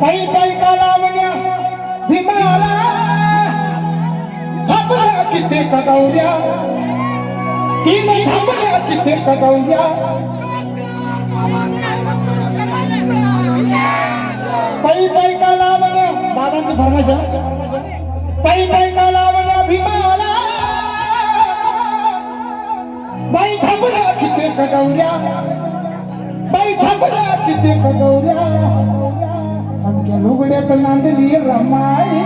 काही काही का लावण्या भीमाला थांबल्या किती गौऱ्या तीन थांबल्या किती गौऱ्या पायी पायी का लावण्या दादांची फरमाश पायी पायी का लावण्या भीमाला बाई थांबल्या किती गौऱ्या बाई थांबल्या किती गौऱ्या अख्ख्या लुगड्यात नांदली रमाई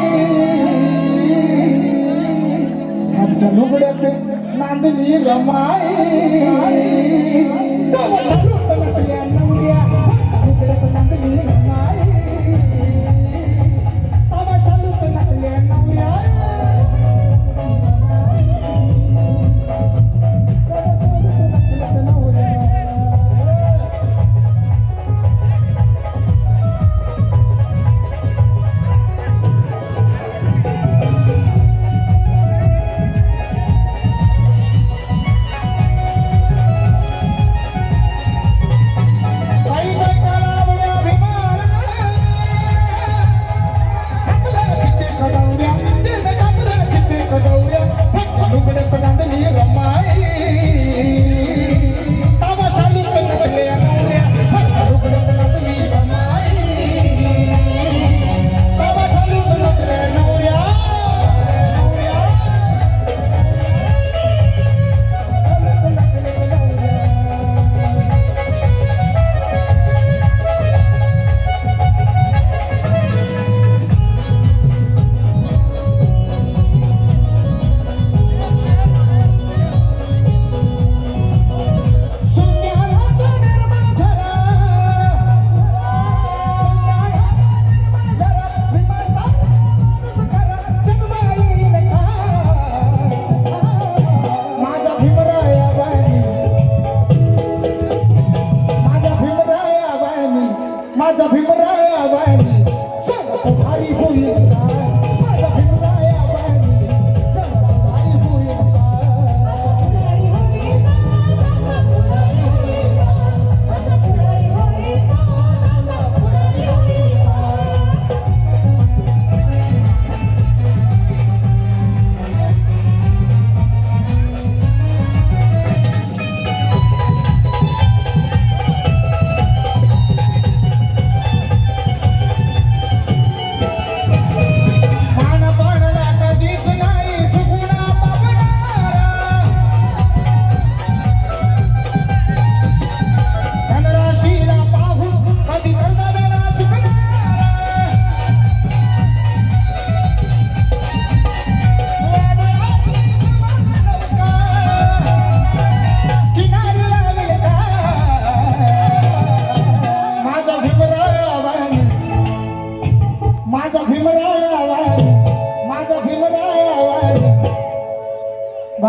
अख्ख्या लुगड्यात नांदली रमाई माझा भीमराया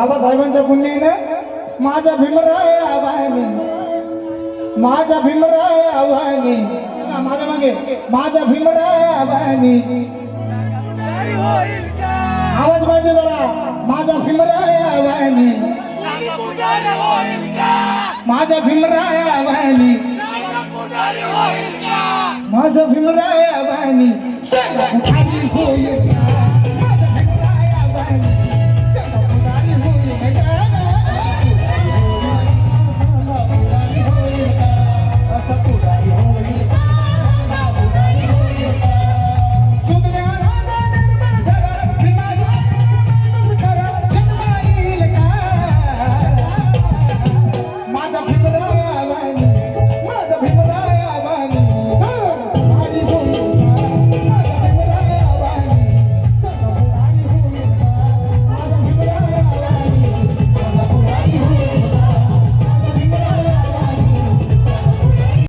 बाबासाहेबांच्या पुण्यानं माझा भीमराया वाणी माझा भीमराया वाणी ना, माझ्या मागे माझा भीमराया वाणी आवाज पाहिजे जरा माझा भीमराया वाणी माझा भीमराया वाणी माझा भीमराया खाली होईल? Bye-bye.